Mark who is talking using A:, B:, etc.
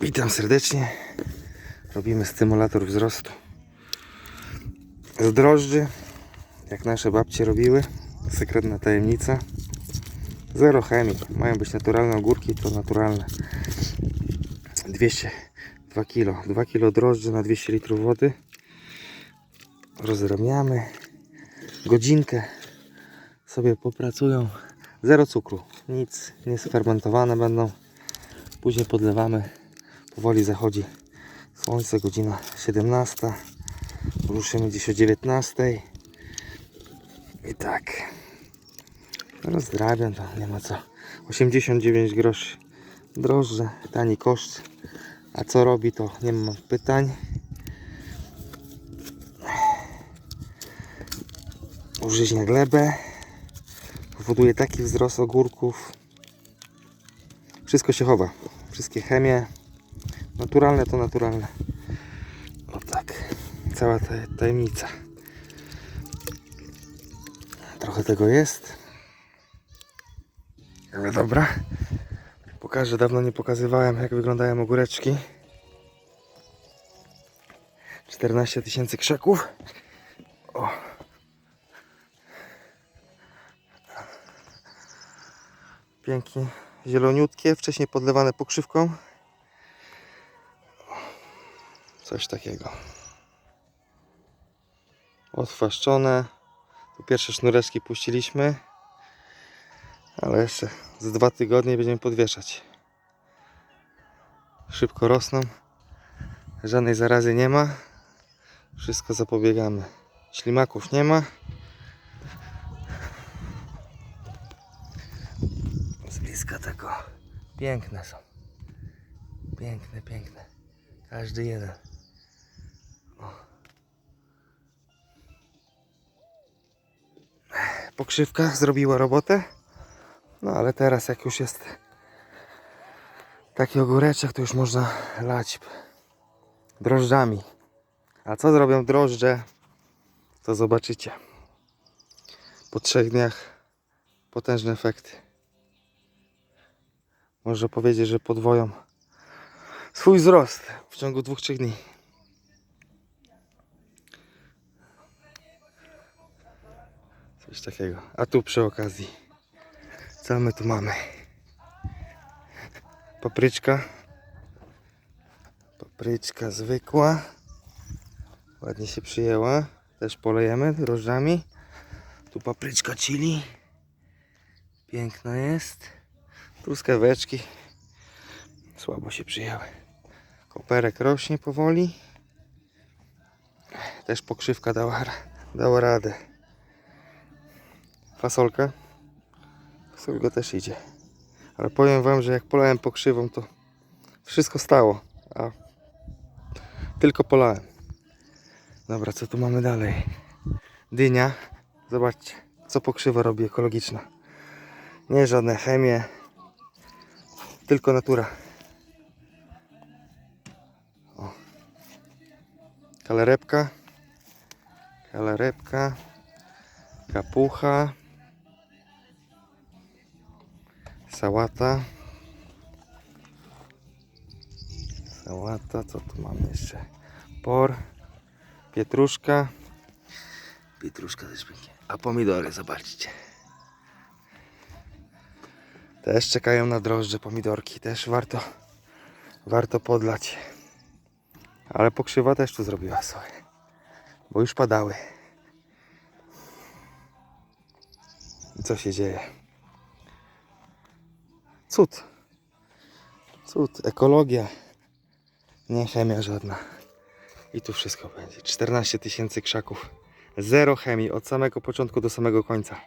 A: Witam serdecznie. Robimy stymulator wzrostu z drożdży, jak nasze babcie robiły. Sekretna tajemnica. Zero chemii. Mają być naturalne ogórki, to naturalne. 202 kg. 2 kg drożdży na 200 litrów wody. Rozramiamy. Godzinkę sobie popracują. Zero cukru. Nic nie sfermentowane będą. Później podlewamy. Powoli zachodzi słońce, godzina 17. Ruszymy dziś o 19. I tak. Rozdrabiam to, nie ma co. 89 groszy drożdże, tani koszt. A co robi to nie mam pytań. Użyźnia glebę. Powoduje taki wzrost ogórków. Wszystko się chowa. Wszystkie chemie. Naturalne to naturalne. O tak. Cała ta tajemnica. Trochę tego jest. Ale dobra. Pokażę, dawno nie pokazywałem jak wyglądają ogóreczki. 14 tysięcy krzaków. O. Pięknie zieloniutkie, wcześniej podlewane pokrzywką. Coś takiego. Odchwaszczone. Tu pierwsze sznureczki puściliśmy. Ale jeszcze z dwa tygodnie będziemy podwieszać. Szybko rosną. Żadnej zarazy nie ma. Wszystko zapobiegamy. Ślimaków nie ma. Z bliska tego. Piękne są. Piękne, piękne. Każdy jeden. Pokrzywka zrobiła robotę. No ale teraz jak już jest taki ogóreczek, to już można lać drożdżami. A co zrobią drożdże, to zobaczycie. Po trzech dniach potężny efekt. Można powiedzieć, że podwoją swój wzrost w ciągu dwóch, trzech dni. Coś takiego. A tu przy okazji, co my tu mamy? Papryczka. Papryczka zwykła. Ładnie się przyjęła. Też polejemy drożdżami. Tu papryczka chili. Piękna jest. Truskaweczki. Słabo się przyjęły. Koperek rośnie powoli. Też pokrzywka dała, dała radę. Fasolka. Fasolka też idzie. Ale powiem wam, że jak polałem pokrzywą to wszystko stało. A tylko polałem. Dobra, co tu mamy dalej? Dynia. Zobaczcie, co pokrzywa robi ekologiczna. Nie żadne chemie. Tylko natura. O. Kalerepka. Kalerepka. Kapucha. Sałata. Sałata, co tu mamy jeszcze? Por. Pietruszka. Pietruszka też pięknie. A pomidory, zobaczcie. Też czekają na drożdże pomidorki. Też warto, warto podlać. Ale pokrzywa też tu zrobiła sobie. Bo już padały. Co się dzieje? Cud. Cud. Ekologia. Nie chemia żadna. I tu wszystko będzie. 14 tysięcy krzaków. Zero chemii od samego początku do samego końca.